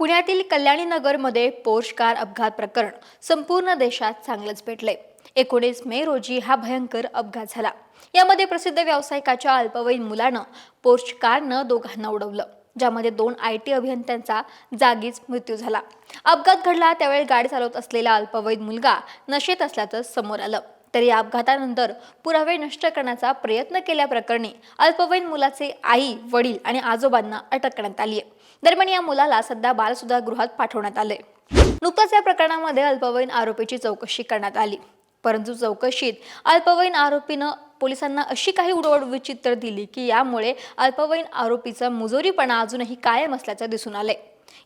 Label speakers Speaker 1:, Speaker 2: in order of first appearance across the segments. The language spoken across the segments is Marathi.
Speaker 1: पुण्यातील कल्याणी नगरमध्ये पोर्श कार अपघात प्रकरण संपूर्ण देशात चांगलंच पेटले एकोणीस मे रोजी हा भयंकर अपघात झाला. यामध्ये प्रसिद्ध व्यावसायिकाच्या अल्पवयीन मुलानं पोर्च कारनं दोघांना उडवलं ज्यामध्ये दोन आय टी अभियंत्यांचा जागीच मृत्यू झाला. अपघात घडला त्यावेळी गाडी चालवत असलेला अल्पवयीन मुलगा नशेत असल्याचं समोर आलं. तरी अपघातानंतर पुरावे नष्ट करण्याचा प्रयत्न केल्याप्रकरणी अल्पवयीन मुलाचे आई वडील आणि आजोबांना अटक करण्यात आली आहे. दरम्यान या मुलाला सध्या बालसुधारगृहात पाठवण्यात आले नुकताच या प्रकरणामध्ये अल्पवयीन आरोपीची चौकशी करण्यात आली. परंतु चौकशीत अल्पवयीन आरोपीनं पोलिसांना अशी काही उडवड विचित्र दिली की यामुळे अल्पवयीन आरोपीचा मुजोरीपणा अजूनही कायम असल्याचं दिसून आलंय.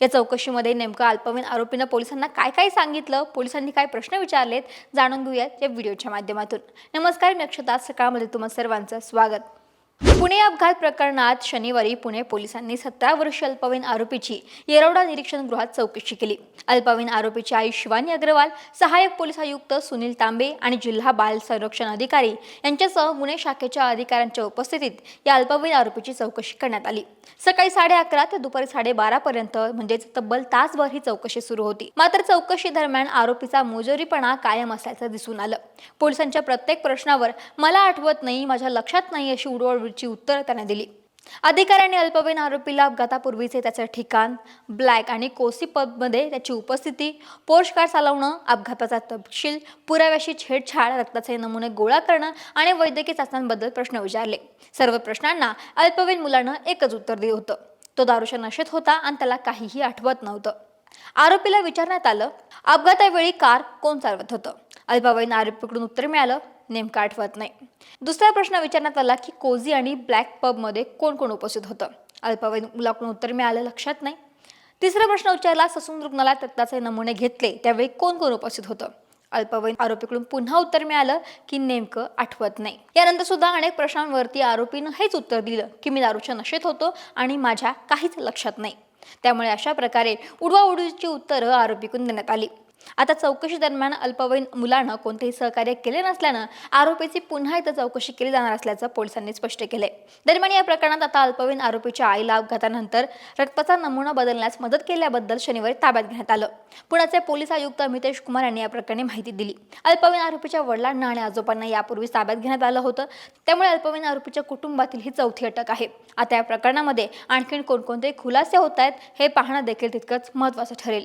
Speaker 1: या चौकशीमध्ये नेमकं अल्पवयीन आरोपीनं पोलिसांना काय काय सांगितलं? पोलिसांनी काय प्रश्न विचारलेत? जाणून घेऊयात या व्हिडिओच्या माध्यमातून. नमस्कार मी अक्षता. सकाळमध्ये तुम्हा सर्वांचं स्वागत. पुणे अपघात प्रकरणात शनिवारी पुणे पोलिसांनी सतरा वर्ष अल्पवयीन आरोपीची येरवडा निरीक्षण गृहात चौकशी केली. अल्पवयीन आरोपीची आई शिवानी अग्रवाल सहाय्यक पोलीस आयुक्त सुनील तांबे आणि जिल्हा बाल संरक्षण अधिकारी यांच्यासह गुन्हे शाखेच्या अधिकाऱ्यांच्या उपस्थितीत या अल्पवयीन आरोपीची चौकशी करण्यात आली. सकाळी साडे अकरा ते दुपारी साडेबारा पर्यंत म्हणजेच तब्बल तासभर ही चौकशी सुरू होती. मात्र चौकशी दरम्यान आरोपीचा मोजोरीपणा कायम असल्याचं दिसून आलं. पोलिसांच्या प्रत्येक प्रश्नावर मला आठवत नाही माझ्या लक्षात नाही अशी उडवडीची उत्तरं त्याने दिली. अधिकाऱ्यांनी अल्पवयीन आरोपीला अपघातापूर्वीचे त्याचं ठिकाण ब्लॅक आणि कोसी पबमध्ये त्याची उपस्थिती पोर्श कार चालवणं अपघाताचा तपशील पुराव्याशी छेडछाड रक्ताचे नमुने गोळा करणं आणि वैद्यकीय चाचण्यांबद्दल प्रश्न विचारले. सर्व प्रश्नांना अल्पवयीन मुलानं एकच उत्तर दिलं होतं. तो दारूच्या नशेत होता आणि त्याला काहीही आठवत नव्हतं. आरोपीला विचारण्यात आलं अपघातावेळी कार कोण चालवत होतं? अल्पवयीन आरोपीकडून उत्तर मिळालं नेमकं आठवत नाही. दुसरा प्रश्न विचारण्यात आला की कोझी आणि ब्लॅक पबमध्ये कोण कोण उपस्थित होतं? अल्पवयीन मुलाकडून उत्तर मिळालं लक्षात नाही. तिसरा प्रश्न विचारला ससून रुग्णालयात रक्ताचे नमुने घेतले त्यावेळी कोण कोण उपस्थित होतं? अल्पवयीन आरोपीकडून पुन्हा उत्तर मिळालं की नेमकं आठवत नाही. यानंतर सुद्धा अनेक प्रश्नांवरती आरोपीनं हेच उत्तर दिलं की मी दारूच्या नशेत होतो आणि माझ्या काहीच लक्षात नाही. त्यामुळे अशा प्रकारे उडवाउडवीची उत्तरं आरोपीकडून देण्यात आली. आता चौकशी दरम्यान अल्पवयीन मुलानं कोणतेही सहकार्य केले नसल्यानं आरोपीची पुन्हा इथं चौकशी केली जाणार असल्याचं पोलिसांनी स्पष्ट केले दरम्यान या प्रकरणात आता अल्पवयीन आरोपीच्या आईला अपघातानंतर रक्ताचा नमुना बदलण्यास मदत केल्याबद्दल शनिवारी ताब्यात घेण्यात आलं. पुण्याचे पोलीस आयुक्त अमितेश कुमार यांनी या प्रकरणी माहिती दिली. अल्पवयीन आरोपीच्या वडिलांना आणि आजोबांना यापूर्वी ताब्यात घेण्यात आलं होतं. त्यामुळे अल्पवयीन आरोपीच्या कुटुंबातील ही चौथी अटक आहे. आता या प्रकरणामध्ये आणखीन कोणकोणते खुलासे होत आहेत हे पाहणं देखील तितकंच महत्त्वाचं ठरेल.